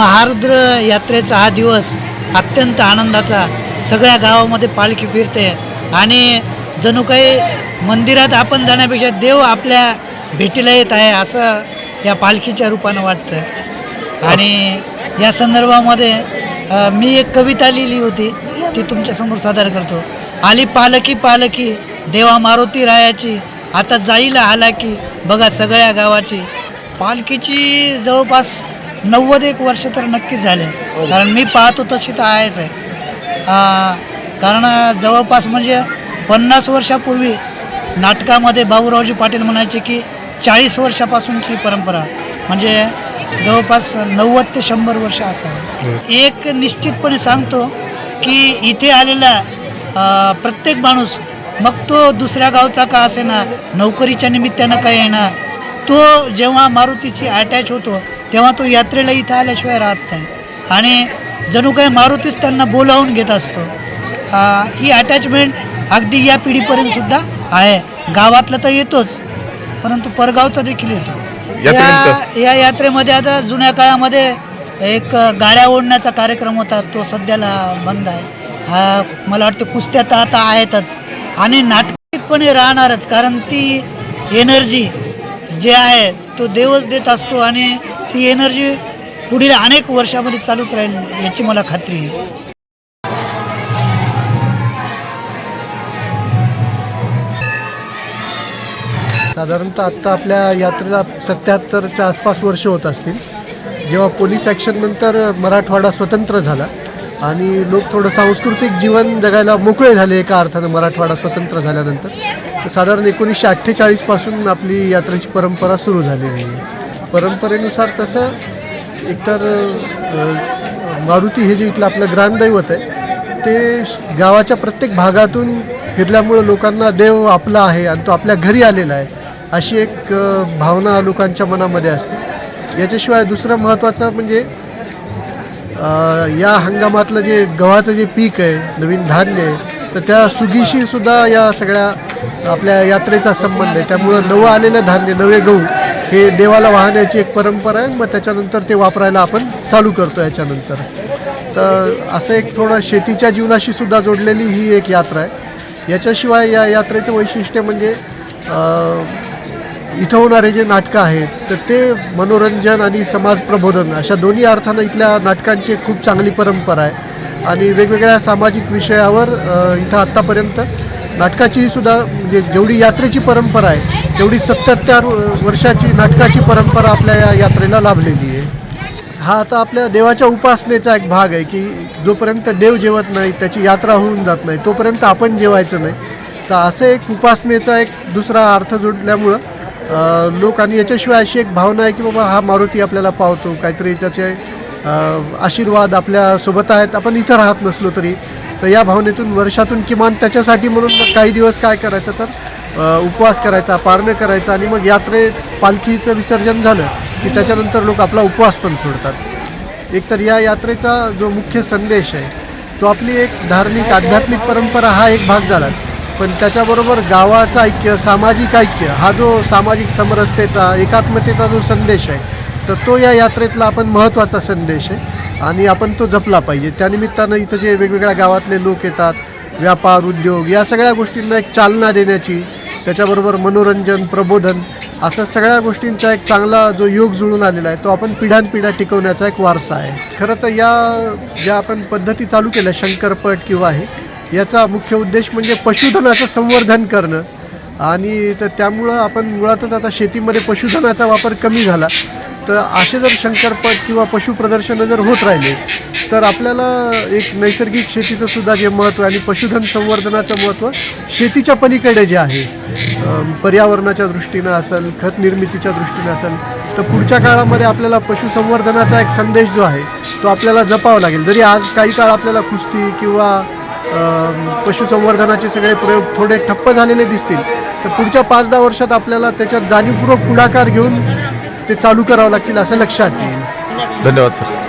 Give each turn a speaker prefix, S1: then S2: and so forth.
S1: महारुद्र यात्रेचा हा दिवस अत्यंत आनंदाचा सगळ्या गावामध्ये पालखी फिरते. आणि जणू काही मंदिरात आपण जाण्यापेक्षा देव आपल्या भेटीला येत आहे असं या पालखीच्या रूपानं वाटतं. आणि या संदर्भामध्ये मी एक कविता लिहिली होती ती तुमच्यासमोर सादर करतो. आली पालखी पालखी देवा मारुती रायाची आता जाईल की बघा सगळ्या गावाची. पालखीची जवळपास नव्वद एक वर्ष तर नक्कीच झाले. कारण मी पाहतो तशी तर आहेच आहे. कारण जवळपास म्हणजे पन्नास वर्षापूर्वी नाटकामध्ये बाबूरावजी पाटील म्हणायचे की चाळीस वर्षापासूनची परंपरा. म्हणजे जवळपास नव्वद ते शंभर वर्ष असावं. एक निश्चितपणे सांगतो की इथे आलेला प्रत्येक माणूस मग तो दुसऱ्या गावचा का असेना नोकरीच्या निमित्तानं का येणार तो जेव्हा मारुतीची अटॅच होतो तेव्हा तो यात्रेला इथं आल्याशिवाय राहत नाही. आणि जणू काही मारुतीच त्यांना बोलावून घेत असतो. ही अटॅचमेंट अगदी या पिढीपर्यंत सुद्धा आहे. गावातलं तर येतोच परंतु परगावचा देखील येतो. या? या यात्रेमध्ये आता जुन्या काळामध्ये एक गाड्या ओढण्याचा कार्यक्रम होता तो सध्याला बंद आहे. हा मला वाटतं कुस्त्या तर आता आहेतच. आणि नाटकीतपणे राहणारच कारण ती एनर्जी जे आहे तो देवच देत असतो आणि ती एनर्जी पुढील अनेक वर्षामध्ये चालूच राहील याची मला खात्री आहे.
S2: साधारणतः आत्ता आपल्या यात्रेला सत्याहत्तरच्या आसपास वर्ष होत असतील. जेव्हा पोलीस ॲक्शननंतर मराठवाडा स्वतंत्र झाला आणि लोक थोडं सांस्कृतिक जीवन जगायला मोकळे झाले एका अर्थानं मराठवाडा स्वतंत्र झाल्यानंतर साधारण एकोणीसशे अठ्ठेचाळीसपासून आपली यात्रेची परंपरा सुरू झालेली आहे. परंपरेनुसार तसं एकतर मारुती हे जे इथलं आपलं ग्रामदैवत आहे ते गावाच्या प्रत्येक भागातून फिरल्यामुळं लोकांना देव आपला आहे आणि तो आपल्या घरी आलेला आहे अशी एक भावना लोकांच्या मनामध्ये असते. याच्याशिवाय दुसरं महत्त्वाचं म्हणजे या हंगामातलं जे गव्हाचं जे पीक आहे नवीन धान्य आहे तर त्या सुगीशी सुद्धा या सगळ्या आपल्या यात्रेचा संबंध आहे. त्यामुळं नवं आलेलं धान्य नवे गहू हे देवाला वाहण्याची एक परंपरा आहे. मग त्याच्यानंतर ते वापरायला आपण चालू करतो याच्यानंतर. तर असं एक थोडं शेतीच्या जीवनाशी सुद्धा जोडलेली ही एक यात्रा आहे. याच्याशिवाय या यात्रेचं वैशिष्ट्य म्हणजे इथं होणारे जे नाटकं आहेत तर ते मनोरंजन आणि समाज प्रबोधन अशा दोन्ही अर्थानं इथल्या नाटकांची खूप चांगली परंपरा आहे. आणि वेगवेगळ्या सामाजिक विषयावर इथं आत्तापर्यंत नाटकाची सुद्धा म्हणजे जेवढी यात्रेची परंपरा आहे तेवढी सत्याहत्तर वर्षाची नाटकाची परंपरा आपल्या या यात्रेला लाभलेली आहे. हा आता आपल्या देवाच्या उपासनेचा एक भाग आहे की जोपर्यंत देव जेवत नाही त्याची यात्रा होऊन जात नाही तोपर्यंत आपण जेवायचं नाही. तर असं एक उपासनेचा एक दुसरा अर्थ जोडल्यामुळं लोक आणि याच्याशिवाय अशी एक भावना आहे की बाबा हा मारुती आपल्याला पावतो काहीतरी त्याचे आशीर्वाद आपल्यासोबत आहेत आपण इथं राहत नसलो तरी तर या भावनेतून वर्षातून किमान त्याच्यासाठी म्हणून मग काही दिवस काय करायचं तर उपवास करायचा पारणं करायचा आणि मग यात्रेत पालखीचं विसर्जन झालं की त्याच्यानंतर लोक आपला उपवास पण सोडतात. एकतर या यात्रेचा जो मुख्य संदेश आहे तो आपली एक धार्मिक आध्यात्मिक परंपरा हा एक भाग झाला. पण त्याच्याबरोबर गावाचं ऐक्य सामाजिक ऐक्य हा जो सामाजिक समरसतेचा एकात्मतेचा जो संदेश आहे तर तो या यात्रेतला आपण महत्त्वाचा संदेश आहे. आणि आपण तो जपला पाहिजे. त्यानिमित्तानं इथं जे वेगवेगळ्या गावातले लोक येतात व्यापार उद्योग या सगळ्या गोष्टींना एक चालना देण्याची त्याच्याबरोबर मनोरंजन प्रबोधन असं सगळ्या गोष्टींचा एक चांगला जो योग जुळून आलेला आहे तो आपण पिढ्यानपिढ्या टिकवण्याचा एक वारसा आहे. खरं तर या ज्या आपण पद्धती चालू केल्या शंकरपट किंवा हे याचा मुख्य उद्देश म्हणजे पशुधनाचं संवर्धन करणं. आणि तर त्यामुळं आपण मुळातच आता शेतीमध्ये पशुधनाचा वापर कमी झाला. तर असे जर शंकरपट किंवा पशुप्रदर्शनं जर होत राहिले तर आपल्याला एक नैसर्गिक शेतीचं सुद्धा जे महत्त्व आहे आणि पशुधन संवर्धनाचं महत्त्व शेतीच्या पलीकडे जे आहे पर्यावरणाच्या दृष्टीनं असेल खत निर्मितीच्या दृष्टीनं असेल तर पुढच्या काळामध्ये आपल्याला पशुसंवर्धनाचा एक संदेश जो आहे तो आपल्याला जपावा लागेल. जरी आज काही काळ आपल्याला कुस्ती किंवा पशुसंवर्धनाचे सगळे प्रयोग थोडे ठप्प झालेले दिसतील तर पुढच्या पाच दहा वर्षात आपल्याला त्याच्यात जाणीवपूर्वक पुढाकार घेऊन ते चालू करावं लागतील असं लक्षात येईल.
S3: धन्यवाद सर.